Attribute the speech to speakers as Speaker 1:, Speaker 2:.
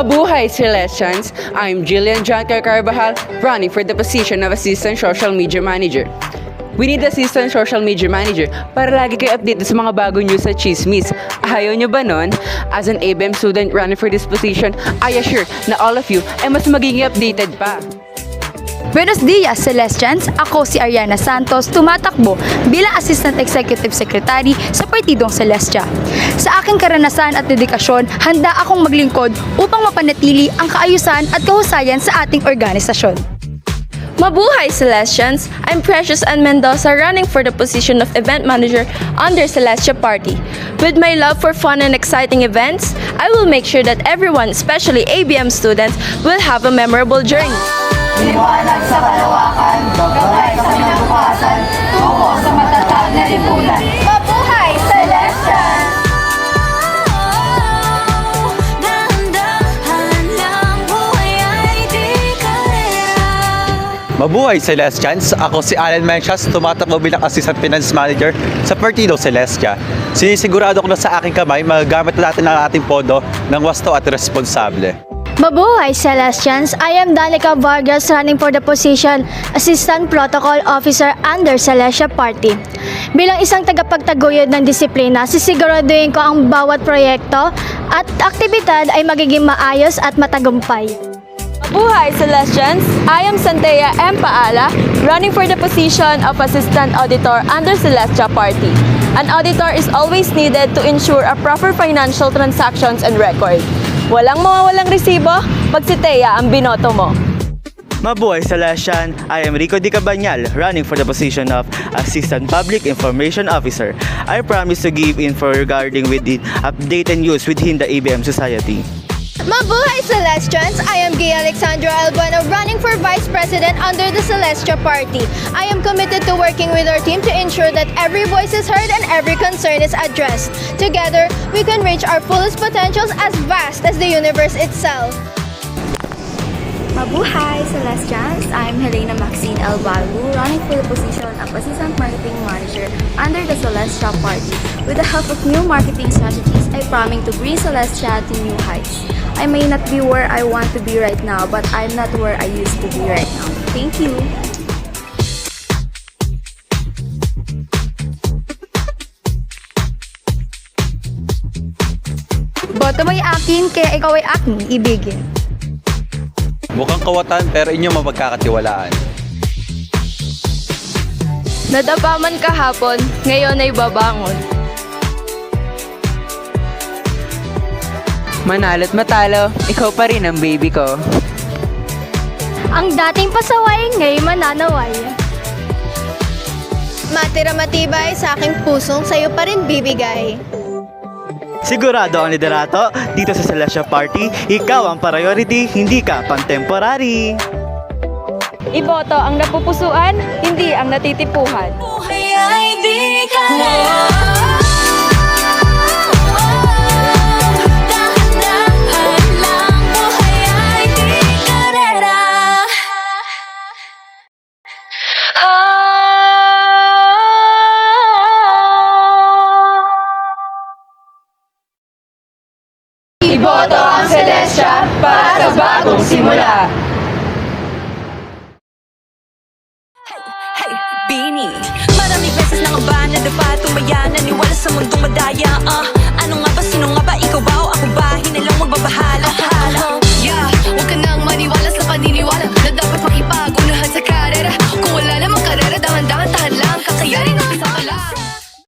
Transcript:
Speaker 1: Mabuhay, Celestians! I'm Jillian Janker Carbajal, running for the position of Assistant Social Media Manager. We need Assistant Social Media Manager para lagi kayo update sa mga bago news sa chismis. Ayaw nyo ba nun? As an ABM student running for this position, I assure na all of you ay mas magiging updated pa.
Speaker 2: Buenos dias, Celestians! Ako si Ariana Santos, tumatakbo bilang Assistant Executive Secretary sa Partidong Celestia. Sa aking karanasan at dedikasyon, handa akong maglingkod upang mapanatili ang kaayusan at kahusayan sa ating organisasyon.
Speaker 3: Mabuhay, Celestians! I'm Precious Ann Mendoza running for the position of Event Manager under Celestia Party. With my love for fun and exciting events, I will make sure that everyone, especially ABM students, will have a memorable journey.
Speaker 4: Liwanag sa kalawakan, gabay sa kinabukasan, tungo sa matatag na lipunan.
Speaker 2: Mabuhay, Celestia!
Speaker 5: Dahan-dahan lang buhay ay di kalera
Speaker 6: Mabuhay Celestians! Ako si Alan Mencias, tumatakbo bilang Assistant Finance Manager sa Partido Celestia. Sinisigurado ko na sa aking kamay, magagamit natin ang ating pondo ng wasto at responsable.
Speaker 7: Mabuhay, Celestians! I am Danica Vargas running for the position Assistant Protocol Officer under Celestia Party. Bilang isang tagapagtaguyod ng disiplina, sisiguraduhin ko ang bawat proyekto at aktibidad ay magiging maayos at matagumpay.
Speaker 3: Mabuhay, Celestians! I am Santea M. Paala, running for the position of Assistant Auditor under Celestia Party. An auditor is always needed to ensure a proper financial transactions and record. Walang mawawalang resibo pag si Thea ang binoto mo.
Speaker 8: Mabuhay Celestian, I am Rico Di Cabanyal, running for the position of Assistant Public Information Officer. I promise to give info regarding with the update and news within the ABM Society.
Speaker 7: Mabuhay, Celestians! I am Gay Alexandra Albano running for Vice President under the Celestia Party. I am committed to working with our team to ensure that every voice is heard and every concern is addressed. Together, we can reach our fullest potentials as vast as the universe itself.
Speaker 9: Mabuhay, Celestians! I'm Helena Maxine Albalu, running for the position of Assistant Marketing Manager under the Celestia Party. With the help of new marketing strategies, I promise to bring Celestia to new heights. I may not be where I want to be right now, but I'm not where I used to be right now. Thank you!
Speaker 2: Boto mo'y akin, kaya ikaw ay aking ibigin.
Speaker 6: Mukhang kawatan pero inyong mapagkakatiwalaan.
Speaker 3: Nadapaman kahapon, ngayon ay babangon.
Speaker 1: Manalo't matalo, ikaw pa rin ang baby ko.
Speaker 7: Ang dating pasaway, ngayon mananaway. Matira matibay sa aking pusong sa'yo pa rin bibigay.
Speaker 8: Sigurado ang liderato dito sa Celestia Party, ikaw ang priority, hindi ka pang-temporary.
Speaker 3: Iboto ang napupusuan, hindi ang natitipuhan.
Speaker 5: Buhay ay di kalera
Speaker 1: simula.
Speaker 5: Hey, Bini Maraming